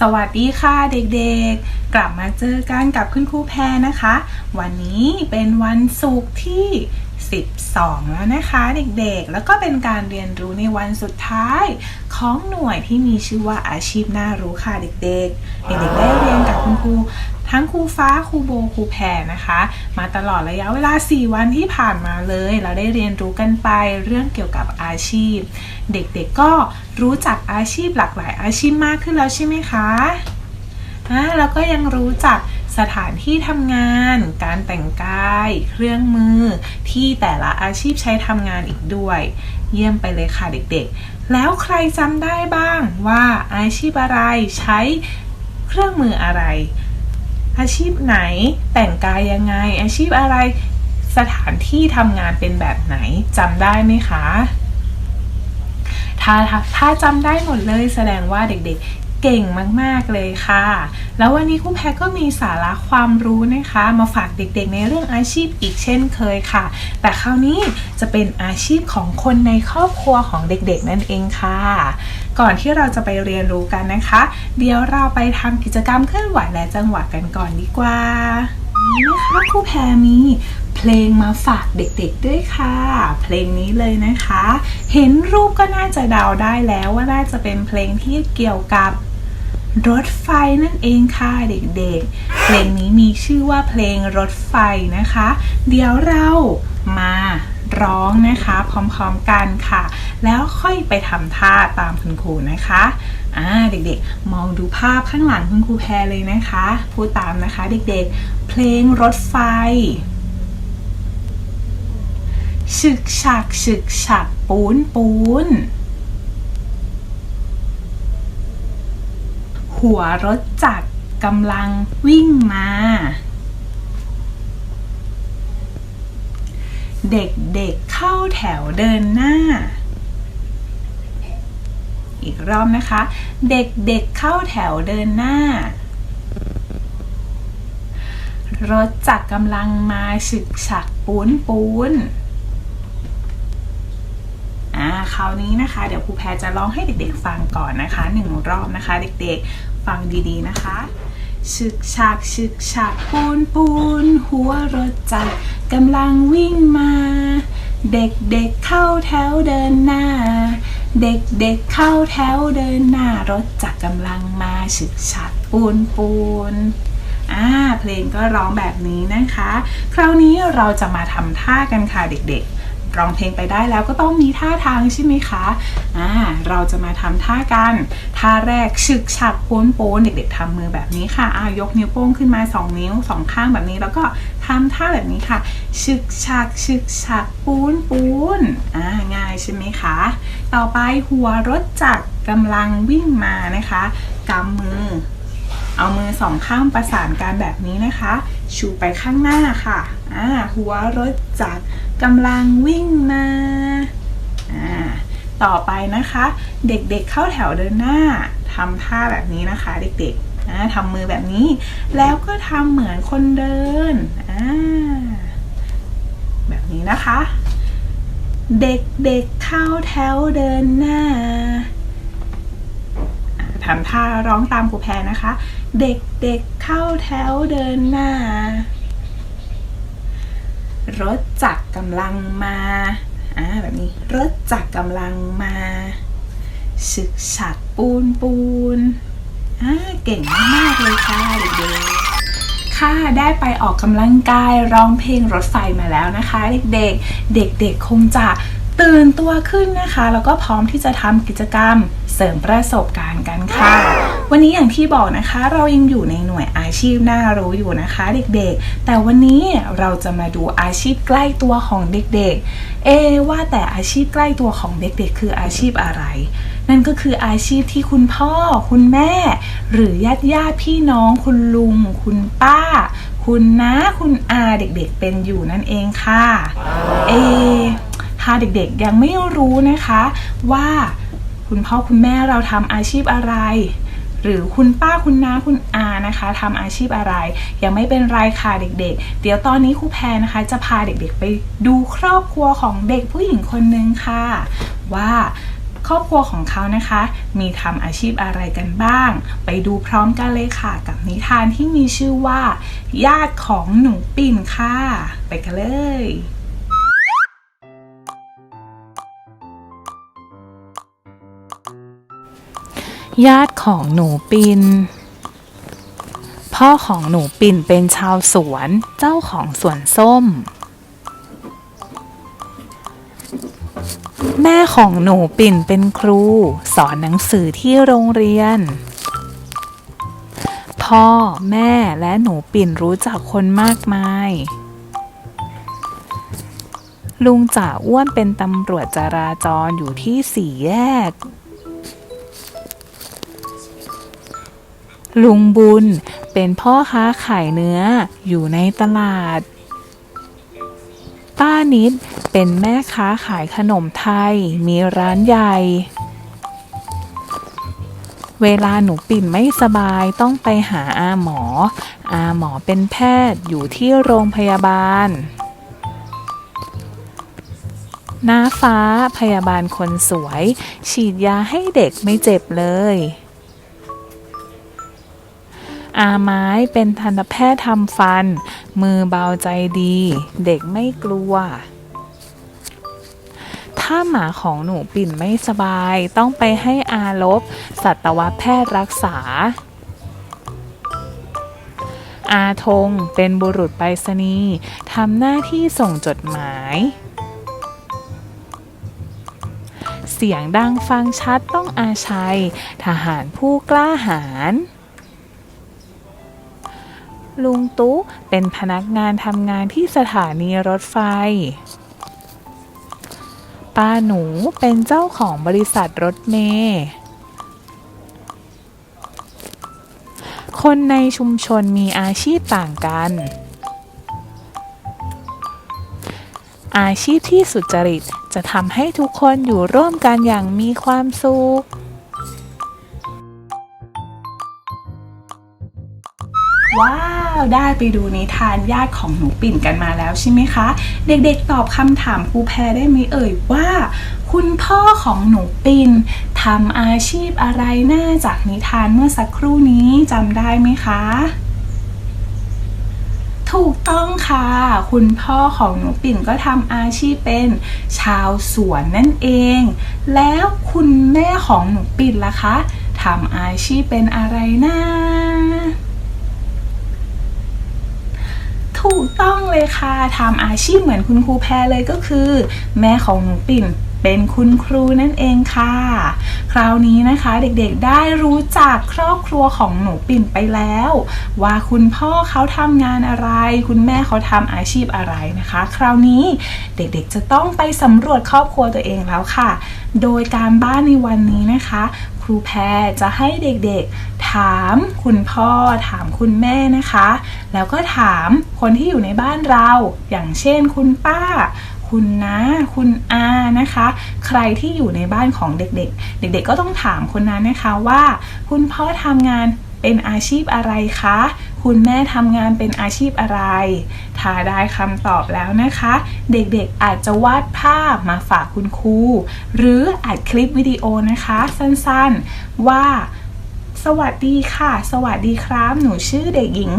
สวัสดีค่ะเด็กๆ กลับมาเจอกันกับคุณครูแพรนะคะ วันนี้เป็นวันศุกร์ที่ 12 แล้วนะคะเด็กๆ แล้วก็เป็นการเรียนรู้ในวันสุดท้าย ของหน่วยที่มีชื่อว่าอาชีพน่ารู้ค่ะเด็กๆ เด็กๆได้เรียนกับคุณครู ทั้งครูฟ้าครูโบครูแพรนะคะ มาตลอดระยะเวลา 4 วันที่ผ่านมาเลย เราได้เรียนรู้กันไปเรื่องเกี่ยวกับอาชีพ เด็กๆก็รู้จักอาชีพหลากหลายอาชีพมากขึ้นแล้วใช่ไหมคะอ่าแล้วก็ยังรู้จักสถานที่ทำงาน การแต่งกาย เครื่องมือ ที่แต่ละอาชีพใช้ทำงานอีกด้วย เยี่ยมไปเลยค่ะเด็กๆ แล้วใครจำได้บ้างว่าอาชีพอะไรใช้เครื่องมืออะไร อาชีพไหนแต่งกายยังไง อาชีพอะไรสถานที่ทำงานเป็นแบบไหนจำได้ไหมคะถ้าถ้าจำได้หมดเลยแสดงว่าเด็กๆ เก่งมาก ๆ เลยค่ะ แล้ววันนี้ครูแพรก็มีสาระความรู้นะคะ มาฝากเด็กๆ ในเรื่องอาชีพอีกเช่นเคยค่ะ แต่คราวนี้จะเป็นอาชีพของคนในครอบครัวของเด็กๆ นั่นเองค่ะ ก่อนที่เราจะไปเรียนรู้กันนะคะ เดี๋ยวเราไปทำกิจกรรมเคลื่อนไหวและจังหวะกันก่อนดีกว่านี่นะคะครูแพรมีเพลงมาฝากเด็กๆด้วยค่ะ เพลงนี้เลยนะคะ เห็นรูปก็น่าจะเดาได้แล้วว่าน่าจะเป็นเพลงที่เกี่ยวกับ รถไฟนั่นเองค่ะเด็กๆ เพลงนี้มีชื่อว่าเพลงรถไฟนะคะ เดี๋ยวเรามาร้องนะคะพร้อมๆกันค่ะ แล้วค่อยไปทำท่าตามคุณครูนะคะอ่าเด็กๆ มองดูภาพข้างหลังคุณครูแพรเลยนะคะพูดตามนะคะ เด็กๆ เพลงรถไฟฉึกฉักฉึกฉักปูนปูน หัวรถจักรกำลังวิ่งมา เด็กๆเเข้าแถวเดินหน้า อีกรอบนะคะ เด็กๆเเข้าแถวเดินหน้า รถจักรกำลังมาฉึกฉักปูนปูนอ่า คราวนี้นะคะ เดี๋ยวครูแพรจะร้องให้เด็กๆฟังก่อนนะคะหนึ่งรอบนะคะ เด็กๆฟังดีๆนะคะฉึกฉักฉึกฉักปูนปูน หัวรถจักรกำลังวิ่งมา เด็กๆเเข้าแถวเดินหน้า เด็กๆเเข้าแถวเดินหน้ารถจักรกำลังมาฉึกฉักปูนปูนอ่าเพลงก็ร้องแบบนี้นะคะ คราวนี้เราจะมาทำท่ากันค่ะเด็กๆ ร้องเพลงไปได้แล้วก็ต้องมีท่าทางใช่ไหมคะอ่าเราจะมาทำท่ากัน ท่าแรกฉึกฉักโป้นโป้นเด็กๆทำมือแบบนี้ค่ะอ่ายกนิ้วโป้งขึ้นมา 2 นิ้วสองข้างแบบนี้แล้วก็ทำท่าแบบนี้ค่ะฉึกฉักฉึกฉักปูนปูนอ่าง่ายใช่ไหมคะ ต่อไปหัวรถจักรกำลังวิ่งมานะคะกำมือ เอามือสองข้างประสานกันแบบนี้นะคะ ชูไปข้างหน้าค่ะอ่าหัวรถจักร กำลังวิ่งมาต่อไปนะคะ เด็กๆเเข้าแถวเดินหน้าทำท่าแบบนี้นะคะ เด็กๆทำมือแบบนี้ แล้วก็ทำเหมือนคนเดิน แบบนี้นะคะ เด็กๆเเข้าแถวเดินหน้าทำท่าร้องตามครูแพรนะคะ เด็กๆเเข้าแถวเดินหน้า รถจักรกำลังมาอ่าแบบนี้รถจักรกำลังมาฉึกฉักปูนปูนอ่าเก่งมากเลยค่ะเด็กๆค่ะได้ไปออกกำลังกายร้องเพลงรถไฟมาแล้วนะคะ เด็กๆ เด็กๆคงจะตื่นตัวขึ้นนะคะ แล้วก็พร้อมที่จะทำกิจกรรมเสริมประสบการณ์กันค่ะ วันนี้อย่างที่บอกนะคะ เรายังอยู่ในหน่วยอาชีพน่ารู้อยู่นะคะ เด็กๆ แต่วันนี้เราจะมาดูอาชีพใกล้ตัวของเด็กๆ เอว่าแต่อาชีพใกล้ตัวของเด็กๆ คืออาชีพอะไร นั่นก็คืออาชีพที่คุณพ่อ คุณแม่ หรือญาติญาติพี่น้อง คุณลุง คุณป้า คุณน้าคุณอาเด็กๆ เป็นอยู่นั่นเองค่ะ เอถ้าเด็กๆยังไม่รู้นะคะว่าคุณพ่อคุณแม่เราทำอาชีพอะไร หรือคุณป้าคุณน้าคุณอานะคะทำอาชีพอะไร ยังไม่เป็นไรค่ะเด็กๆ เดี๋ยวตอนนี้ครูแพรนะคะ จะพาเด็กๆ ไปดูครอบครัวของเด็กผู้หญิงคนนึงค่ะ ว่าครอบครัวของเขานะคะ มีทำอาชีพอะไรกันบ้าง ไปดูพร้อมกันเลยค่ะ กับนิทานที่มีชื่อว่า ญาติของหนูปิ่นค่ะ ไปกันเลย ญาติของหนูปิน พ่อของหนูปินเป็นชาวสวนเจ้าของสวนส้ม แม่ของหนูปิ่นเป็นครู สอนหนังสือที่โรงเรียน พ่อแม่และหนูปิ่นรู้จักคนมากมาย ลุงจ่าอ้วนเป็นตำรวจจราจรอยู่ที่สี่แยก ลุงบุญเป็นพ่อค้าขายเนื้ออยู่ในตลาด ป้านิดเป็นแม่ค้าขายขนมไทยมีร้านใหญ่ เวลาหนูปิ่นไม่สบายต้องไปหาอาหมอ อาหมอเป็นแพทย์อยู่ที่โรงพยาบาลน้าฟ้าพยาบาลคนสวย ฉีดยาให้เด็กไม่เจ็บเลย อาไม้เป็นทันตแพทย์ทำฟัน มือเบาใจดี เด็กไม่กลัว ถ้าหมาของหนูปิ่นไม่สบาย ต้องไปให้อาลบ สัตวแพทย์รักษา อาธงเป็นบุรุษไปรษณีย์ทำหน้าที่ส่งจดหมาย เสียงดังฟังชัดต้องอาชัย ทหารผู้กล้าหาญ ลุงตุ๊เป็นพนักงานทำงานที่สถานีรถไฟ ป้าหนูเป็นเจ้าของบริษัทรถเมย์คนในชุมชนมีอาชีพต่างกัน อาชีพที่สุจริตจะทำให้ทุกคนอยู่ร่วมกันอย่างมีความสุข ว้าว ได้ไปดูนิทานญาติของหนูปิ่นกันมาแล้วใช่ไหมคะ เด็กๆตอบคำถามครูแพรได้ไหมเอ่ยว่า คุณพ่อของหนูปิ่นทำอาชีพอะไรหน่าจากนิทานเมื่อสักครู่นี้จำได้ไหมคะถูกต้องค่ะ คุณพ่อของหนูปิ่นก็ทำอาชีพเป็นชาวสวนนั่นเอง แล้วคุณแม่ของหนูปิ่นล่ะคะทำอาชีพเป็นอะไรนะ ถูกต้องเลยค่ะทำอาชีพเหมือนคุณครูแพรเลยก็คือ แม่ของหนูปิ่น เป็นคุณครูนั่นเองค่ะ คราวนี้นะคะเด็กๆได้รู้จักครอบครัวของหนูปิ่นไปแล้ว ว่าคุณพ่อเขาทำงานอะไร คุณแม่เขาทำอาชีพอะไรนะคะ คราวนี้เด็กๆจะต้องไปสำรวจครอบครัวตัวเองแล้วค่ะ โดยการบ้านในวันนี้นะคะ ครูแพรจะให้เด็กๆ ถามคุณพ่อ ถามคุณแม่นะคะ แล้วก็ถามคนที่อยู่ในบ้านเรา อย่างเช่นคุณป้า คุณน้าคุณอานะคะ ใครที่อยู่ในบ้านของเด็กๆ เด็กๆก็ต้องถามคนนั้นนะคะว่า คุณพ่อทำงานเป็นอาชีพอะไรคะ คุณแม่ทำงานเป็นอาชีพอะไร ถ้าได้คำตอบแล้วนะคะ เด็กๆอาจจะวาดภาพมาฝากคุณครู หรืออัดคลิปวิดีโอนะคะ สั้นๆว่า สวัสดีค่ะ สวัสดีครับ หนูชื่อเด็กหญิง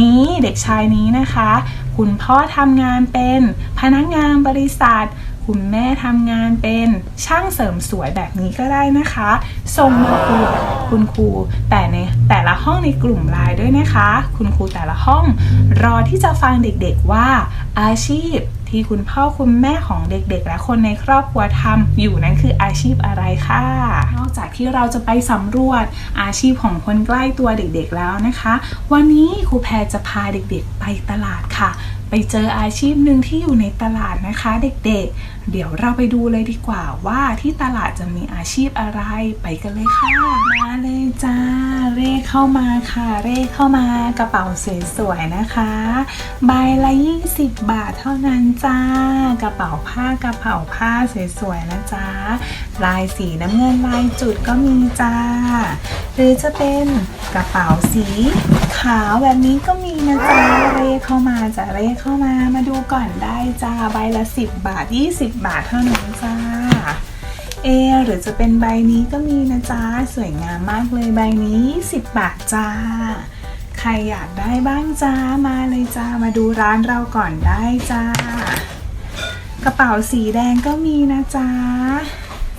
นี้เด็กชายนี้นะคะ คุณพ่อทำงานเป็นพนักงานบริษัท คุณแม่ทำงานเป็นช่างเสริมสวยแบบนี้ก็ได้นะคะ ส่งมาคุยกับคุณครูแต่ในแต่ละห้องในกลุ่มไลน์ด้วยนะคะ คุณครูแต่ละห้องรอที่จะฟังเด็กๆว่าอาชีพ ที่คุณพ่อคุณแม่ของเด็กๆ และคนในครอบครัวทำอยู่นั้นคืออาชีพอะไรค่ะ นอกจากที่เราจะไปสำรวจอาชีพของคนใกล้ตัวเด็กๆแล้วนะคะ วันนี้ครูแพรจะพาเด็กๆ ไปตลาดค่ะ ไปเจออาชีพหนึ่งที่อยู่ในตลาดนะคะ เด็กๆ เดี๋ยวเราไปดูเลยดีกว่าว่าที่ตลาดจะมีอาชีพอะไรไปกันเลยค่ะ มาเลยจ้า เร่เข้ามาค่ะ เร่เข้ามากระเป๋าสวยๆนะคะ ใบละ20 บาทเท่านั้นจ้า กระเป๋าผ้ากระเป๋าผ้าสวยๆนะจ้าลายสีน้ำเงินลายจุดก็มีจ้า หรือจะเป็นกระเป๋าสีขาวแบบนี้ก็มีนะจ๊ะเร่เข้ามาจะเร่เข้ามามาดูก่อนได้จ้าใบละ 10 บาท 20 บาทเท่านั้นจ้าเอหรือจะเป็นใบนี้ก็มีนะจ๊ะสวยงามมากเลยใบนี้ 10 บาทจ้า ใครอยากได้บ้างจ้ามาเลยจ้ามาดูร้านเราก่อนได้จ้า กระเป๋าสีแดงก็มีนะจ๊ะ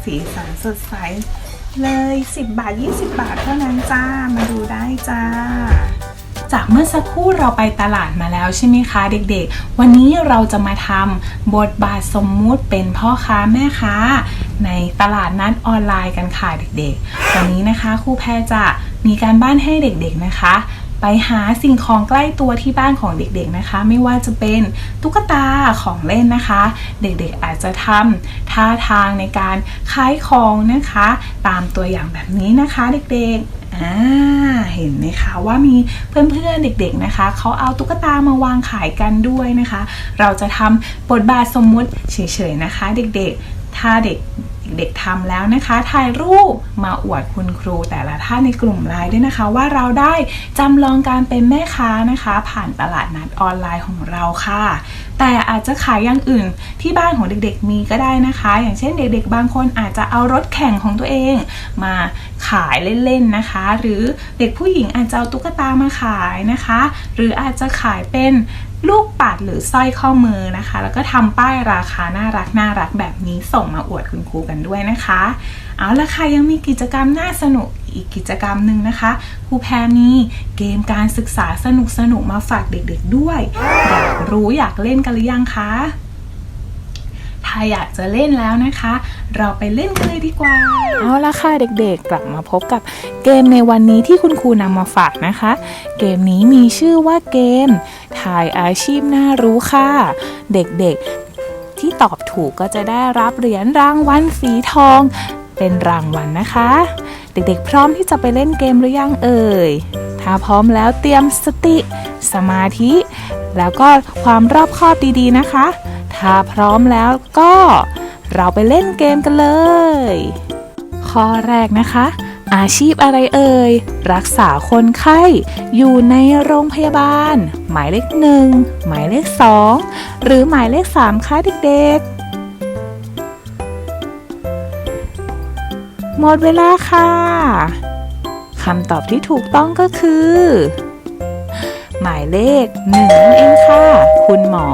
สีสันสดใส เลย 10 บาท 20 บาทเท่านั้นจ้า มาดูได้จ้า จากเมื่อสักครู่เราไปตลาดมาแล้วใช่ไหมคะเด็กๆ วันนี้เราจะมาทำบทบาทสมมุติเป็นพ่อค้าแม่ค้า ในตลาดนัดออนไลน์กันค่ะเด็กๆ วันนี้นะคะครูแพรจะมีการบ้านให้เด็กๆนะคะ ไปหาสิ่งของใกล้ตัวที่บ้านของเด็กๆนะคะ ไม่ว่าจะเป็นตุ๊กตาของเล่นนะคะ เด็กๆอาจจะทำท่าทางในการขายของนะคะ ตามตัวอย่างแบบนี้นะคะเด็กๆเห็นไหมคะว่ามีเพื่อนๆเด็กๆนะคะ เขาเอาตุ๊กตามาวางขายกันด้วยนะคะ เราจะทำบทบาทสมมุติเฉยๆนะคะ เด็กๆ ถ้าเด็กเด็กๆทำแล้วนะคะ ถ่ายรูปมาอวดคุณครูแต่ละท่านในกลุ่มไลน์ด้วยนะคะ ว่าเราได้จำลองการเป็นแม่ค้านะคะ ผ่านตลาดนัดออนไลน์ของเราค่ะ แต่อาจจะขายอย่างอื่นที่บ้านของเด็กๆมีก็ได้นะคะ อย่างเช่นเด็กๆ บางคนอาจจะเอารถแข่งของตัวเอง มาขายเล่นๆนะคะ หรือเด็กผู้หญิงอาจจะเอาตุ๊กตามาขายนะคะ หรืออาจจะขายเป็น ลูกปัดหรือสร้อยข้อมือนะคะ แล้วก็ทำป้ายราคาน่ารักน่ารักแบบนี้ส่งมาอวดคุณครูกันด้วยนะคะ เอาละค่ะยังมีกิจกรรมน่าสนุกอีกกิจกรรมหนึ่งนะคะครูแพรมีเกมการศึกษาสนุกสนุกมาฝากเด็กๆด้วยอยากรู้อยากเล่นกันหรือยังคะาอยากจะเล่นแล้วนะคะ เราไปเล่นกันเลยดีกว่า เอาละค่ะเด็กๆ กลับมาพบกับเกมในวันนี้ที่คุณครูนำมาฝากนะคะ เกมนี้มีชื่อว่าเกมถ่ายอาชีพน่ารู้ค่ะ เด็กๆ ที่ตอบถูกก็จะได้รับเหรียญรางวัลสีทอง เป็นรางวัลนะคะ เด็กๆ พร้อมที่จะไปเล่นเกมหรือยังเอ่ย ถ้าพร้อมแล้วเตรียมสติ สมาธิ แล้วก็ความรอบคอบดีๆนะคะ ถ้าพร้อมแล้วก็เราไปเล่นเกมกันเลย ข้อแรกนะคะ อาชีพอะไรเอ่ย รักษาคนไข้ อยู่ในโรงพยาบาล หมายเลขหนึ่งหมายเลขสองหรือหมายเลขสามคะเด็กๆ หมดเวลาค่ะคำตอบที่ถูกต้องก็คือ หมายเลขหนึ่งนั่นเองค่ะ คุณหมอ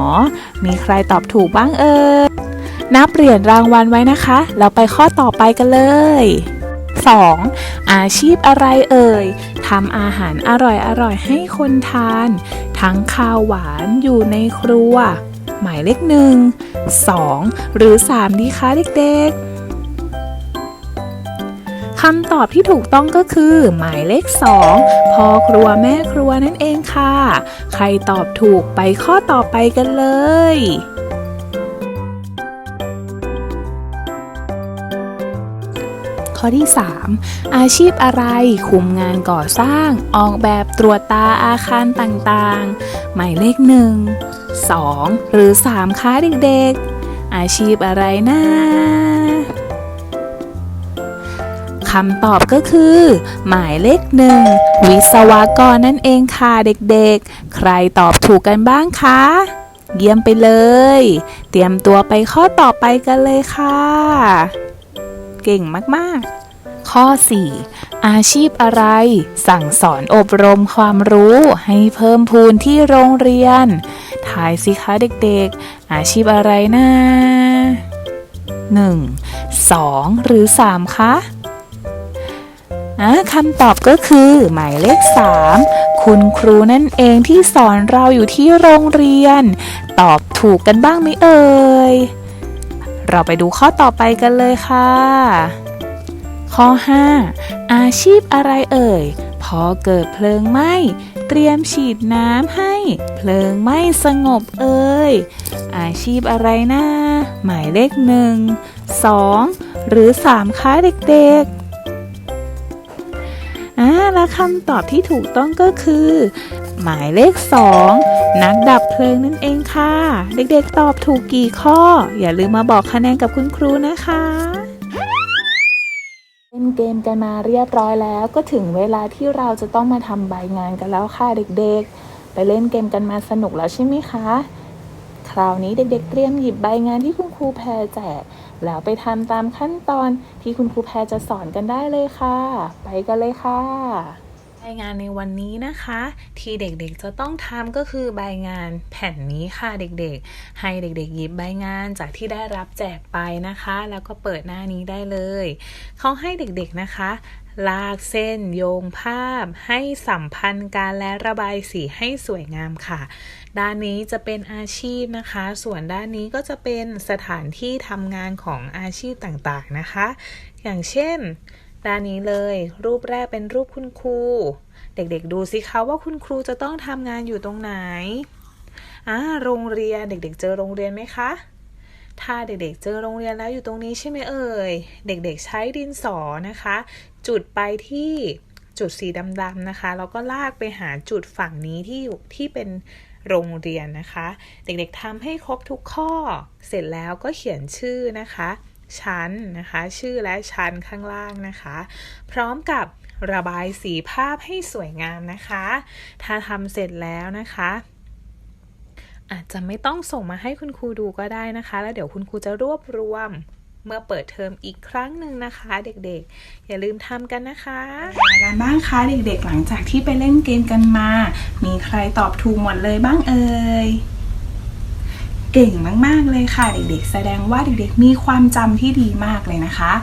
มีใครตอบถูกบ้างเอ่ยนับเหรียญรางวัลไว้นะคะแล้วไปข้อต่อไปกันเลย 2. อาชีพอะไรเอ่ยทำอาหารอร่อยๆให้คนทาน ทั้งข้าวหวานอยู่ในครัว หมายเลขหนึ่งสองหรือ 3 ดีคะเด็กๆ คำตอบที่ถูกต้องก็คือ หมายเลข 2พ่อครัวแม่ครัวนั่นเองค่ะ ใครตอบถูกไปข้อต่อไปกันเลยข้อที่ 3 อาชีพอะไร คุมงานก่อสร้าง ออกแบบตรวจตาอาคารต่างๆ หมายเลข 1 2 หรือ 3คะเด็กๆ อาชีพอะไรนะ คำตอบก็คือ หมายเลขหนึ่งวิศวกรนั่นเองค่ะเด็กๆ ใครตอบถูกกันบ้างคะ เยี่ยมไปเลย เตรียมตัวไปข้อต่อไปกันเลยค่ะ เก่งมากๆข้อ 4 อาชีพอะไร สั่งสอนอบรมความรู้ให้เพิ่มพูนที่โรงเรียน ทายสิคะเด็กๆ อาชีพอะไรนะ 1 2 หรือ 3 คะอะ คำตอบก็คือ หมายเลข 3 คุณครูนั่นเองที่สอนเราอยู่ที่โรงเรียน ตอบถูกกันบ้างไหมเอ่ย เราไปดูข้อต่อไปกันเลยค่ะ ข้อ 5 อาชีพอะไรเอ่ย พอเกิดเพลิงไหม้เตรียมฉีดน้ำให้ เพลิงไหม้สงบเอ่ย อาชีพอะไรนะหมายเลขหนึ่งสองหรือสามคะเด็กๆ อ่าและคำตอบที่ถูกต้องก็คือ หมายเลข 2 นักดับเพลิงนั่นเองค่ะ เด็กๆตอบถูกกี่ข้อ อย่าลืมมาบอกคะแนนกับคุณครูนะคะเล่นเกมกันมาเรียบร้อยแล้วก็ถึงเวลาที่เราจะต้องมาทำใบงานกันแล้วค่ะเด็กๆ ไปเล่นเกมกันมาสนุกแล้วใช่ไหมคะ คราวนี้เด็กๆ เตรียมหยิบใบงานที่คุณครูแพรแจก แล้วไปทำตามขั้นตอนที่คุณครูแพรจะสอนกันได้เลยค่ะ ไปกันเลยค่ะใบงานในวันนี้นะคะ ที่เด็กๆจะต้องทำก็คือใบงานแผ่นนี้ค่ะเด็กๆ ให้เด็กๆหยิบใบงานจากที่ได้รับแจกไปนะคะ แล้วก็เปิดหน้านี้ได้เลยเขาให้เด็กๆนะคะลากเส้นโยงภาพให้สัมพันธ์การและระบายสีให้สวยงามค่ะ ด้านนี้จะเป็นอาชีพนะคะ ส่วนด้านนี้ก็จะเป็นสถานที่ทำงานของอาชีพต่างๆนะคะ อย่างเช่น ด้านนี้เลยรูปแรกเป็นรูปคุณครู เด็กๆดูสิคะว่าคุณครูจะต้องทำงานอยู่ตรงไหนอ่าโรงเรียนเด็กๆ เจอโรงเรียนไหมคะถ้าเด็กๆ เจอโรงเรียนแล้วอยู่ตรงนี้ใช่ไหมเอ่ย เด็กๆ ใช้ดินสอนะคะ จุดไปที่จุดสีดำๆนะคะ แล้วก็ลากไปหาจุดฝั่งนี้ที่อยู่ที่เป็น โรงเรียนนะคะ เด็กๆทำให้ครบทุกข้อ เสร็จแล้วก็เขียนชื่อนะคะชั้นนะคะ ชื่อและชั้นข้างล่างนะคะ พร้อมกับระบายสีภาพให้สวยงามนะคะ ถ้าทำเสร็จแล้วนะคะ อาจจะไม่ต้องส่งมาให้คุณครูดูก็ได้นะคะ แล้วเดี๋ยวคุณครูจะรวบรวม เมื่อเปิดเทอมอีกครั้งหนึ่งนะคะ เด็กๆ อย่าลืมทำกันนะคะกันบ้างคะเด็กๆ หลังจากที่ไปเล่นเกมกันมา มีใครตอบถูกหมดเลยบ้างเอ่ยเก่งมากๆเลยค่ะเด็กๆ แสดงว่าเด็กๆ มีความจำที่ดีมากเลยนะคะ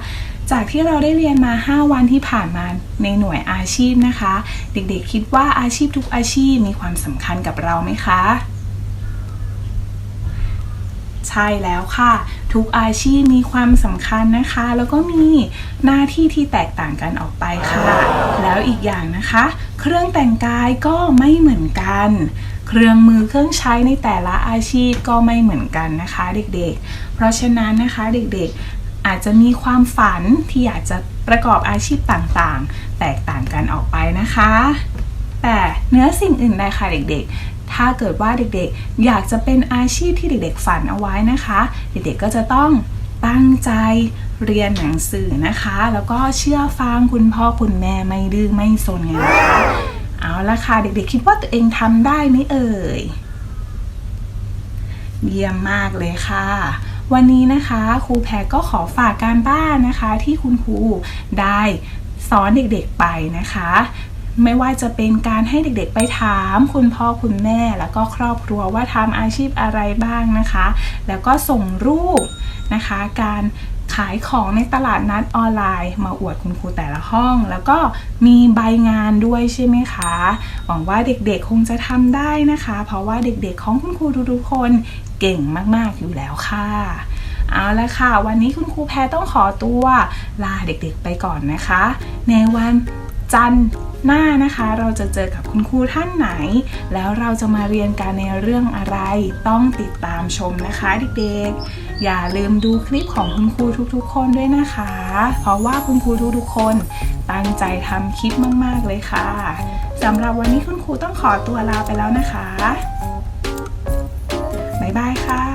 จากที่เราได้เรียนมา 5 วันที่ผ่านมาในหน่วยอาชีพนะคะ เด็กๆ คิดว่าอาชีพทุกอาชีพมีความสำคัญกับเราไหมคะ ใช่แล้วค่ะ ทุกอาชีพมีความสำคัญนะคะ แล้วก็มีหน้าที่ที่แตกต่างกันออกไปค่ะ แล้วอีกอย่างนะคะ เครื่องแต่งกายก็ไม่เหมือนกัน เครื่องมือเครื่องใช้ในแต่ละอาชีพก็ไม่เหมือนกันนะคะ เด็กๆ เพราะฉะนั้นนะคะเด็กๆอาจจะมีความฝันที่อยากจะประกอบอาชีพต่างๆ แตกต่างกันออกไปนะคะแต่เนื้อสิ่งอื่นใดค่ะเด็กๆ ถ้าเกิดว่าเด็กๆ อยากจะเป็นอาชีพที่เด็กๆ ฝันเอาไว้นะคะ เด็กๆ ก็จะต้องตั้งใจเรียนหนังสือนะคะ แล้วก็เชื่อฟังคุณพ่อคุณแม่ไม่ดื้อไม่สนไงนะคะเอาละค่ะ เด็กๆ คิดว่าตัวเองทำได้ไหมเอ่ย เยี่ยมมากเลยค่ะ วันนี้นะคะครูแพรก็ขอฝากการบ้านนะคะ ที่คุณครูได้สอนเด็กๆไปนะคะ ไม่ว่าจะเป็นการให้เด็กๆไปถาม คุณพ่อคุณแม่ แล้วก็ครอบครัวว่าทำอาชีพอะไรบ้างนะคะ แล้วก็ส่งรูปนะคะ การขายของในตลาดนัดออนไลน์ มาอวดคุณครูแต่ละห้อง แล้วก็มีใบงานด้วยใช่ไหมคะ หวังว่าเด็กๆคงจะทำได้นะคะ เพราะว่าเด็กๆ ของคุณครูทุกๆคนเก่งมากๆอยู่แล้วค่ะเอาละค่ะ วันนี้คุณครูแพรต้องขอตัว ลาเด็กๆไปก่อนนะคะ ในวันจันทร์ หน้านะคะ เราจะเจอกับคุณครูท่านไหน แล้วเราจะมาเรียนกันในเรื่องอะไรต้องติดตามชมนะคะเด็กๆ อย่าลืมดูคลิปของคุณครูทุกๆ คนด้วยนะคะ เพราะว่าคุณครูทุกๆ คนตั้งใจทำคลิปมากๆเลยค่ะสำหรับวันนี้คุณครูต้องขอตัวลาไปแล้วนะคะบ๊ายบายค่ะ